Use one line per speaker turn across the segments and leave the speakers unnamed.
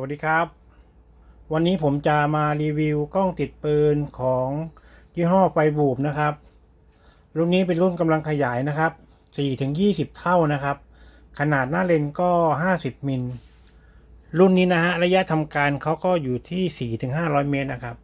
วัสดีครับ วันนี้ผมจะมารีวิวกล้องติดปืนของยี่ห้อไฟบูบนะครับ รุ่นนี้เป็นรุ่นกำลังขยายนะครับ4ถึง20 เท่านะครับ ขนาดหน้าเลนส์ก็ 50 มิล รุ่นนี้นะฮะระยะทำการเขาก็อยู่ที่4ถึง500 เมตรนะครับ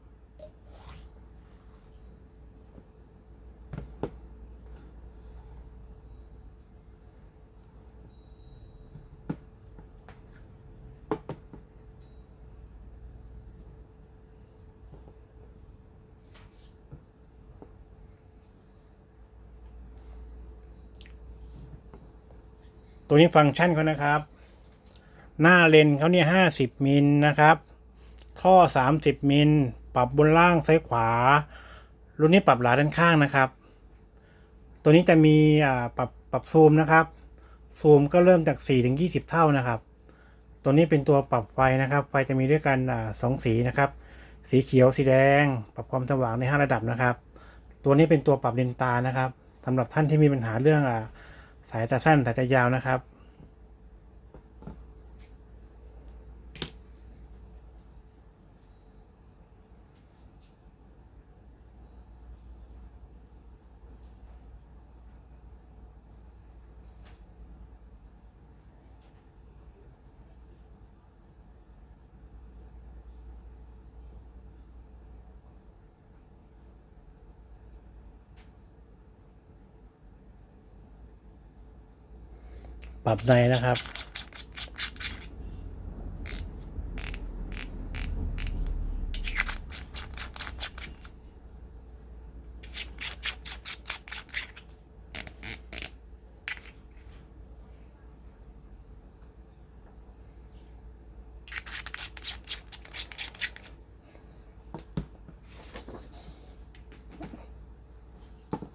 ตัวนี้ฟังก์ชันเขานะครับ หน้าเลนเขาเนี่ยห้าสิบมิลนะครับ ท่อสามสิบมิล ปรับบนล่างซ้ายขวา รุ่นนี้ปรับหลาด้านข้างนะครับ ตัวนี้จะมีอ่าปรับปรับซูมนะครับ ซูมก็เริ่มจากสี่ถึงยี่สิบเท่านะครับ ตัวนี้เป็นตัวปรับไฟนะครับ ไฟจะมีด้วยกันอ่าสองสีนะครับ สีเขียวสีแดง ปรับความสว่างในห้าระดับนะครับ ตัวนี้เป็นตัวปรับเลนตานะครับสำหรับท่านที่มีปัญหาเรื่องอ่า สายตาสั้นสายตายาวนะครับ ปรับในนะครับ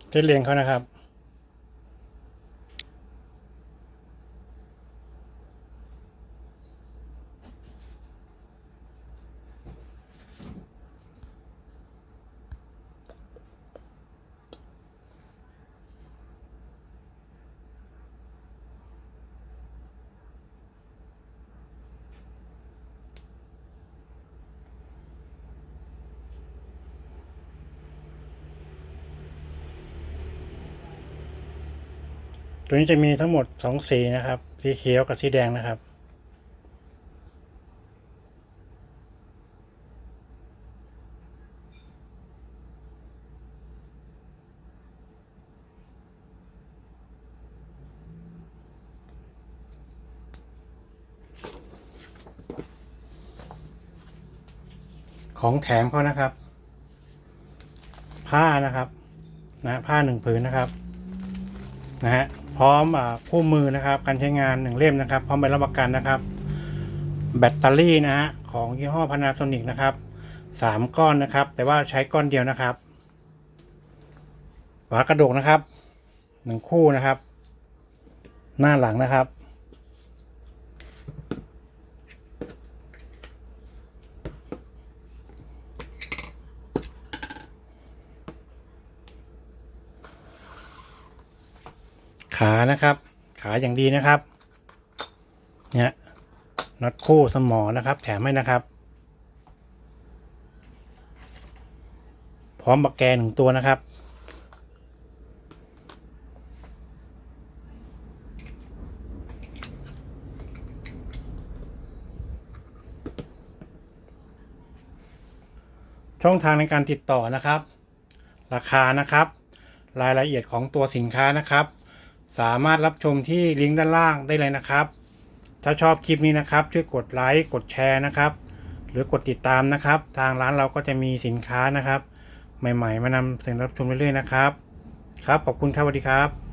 เส้นเรียงเขานะครับ ตัวนี้จะมีทั้งหมดสองสีนะครับ สีเขียวกับสีแดงนะครับ ของแถมเขานะครับ ผ้านะครับ นะผ้าหนึ่งผืนนะครับ นะฮะ พร้อมคู่มือนะครับการใช้งานหนึ่งเล่มนะครับ พร้อมใบรับประกันนะครับ แบตเตอรี่นะฮะของยี่ห้อพานาโซนิกนะครับสามก้อนนะครับ แต่ว่าใช้ก้อนเดียวนะครับฝากระดกนะครับหนึ่งคู่นะครับ หน้าหลังนะครับ ขานะครับ ขาอย่างดีนะครับเนี่ยน็อตคู่สมอนะครับ แถมให้นะครับ พร้อมบักแกนหนึ่งตัวนะครับ ช่องทางในการติดต่อนะครับ ราคานะครับ รายละเอียดของตัวสินค้านะครับ สามารถรับชมที่ลิงก์ด้านล่างได้เลยนะครับ ถ้าชอบคลิปนี้นะครับ ช่วยกดไลค์กดแชร์นะครับ หรือกดติดตามนะครับ ทางร้านเราก็จะมีสินค้านะครับ ใหม่ๆ มานำเสนอรับชมเรื่อยๆนะครับ ครับขอบคุณครับสวัสดีครับ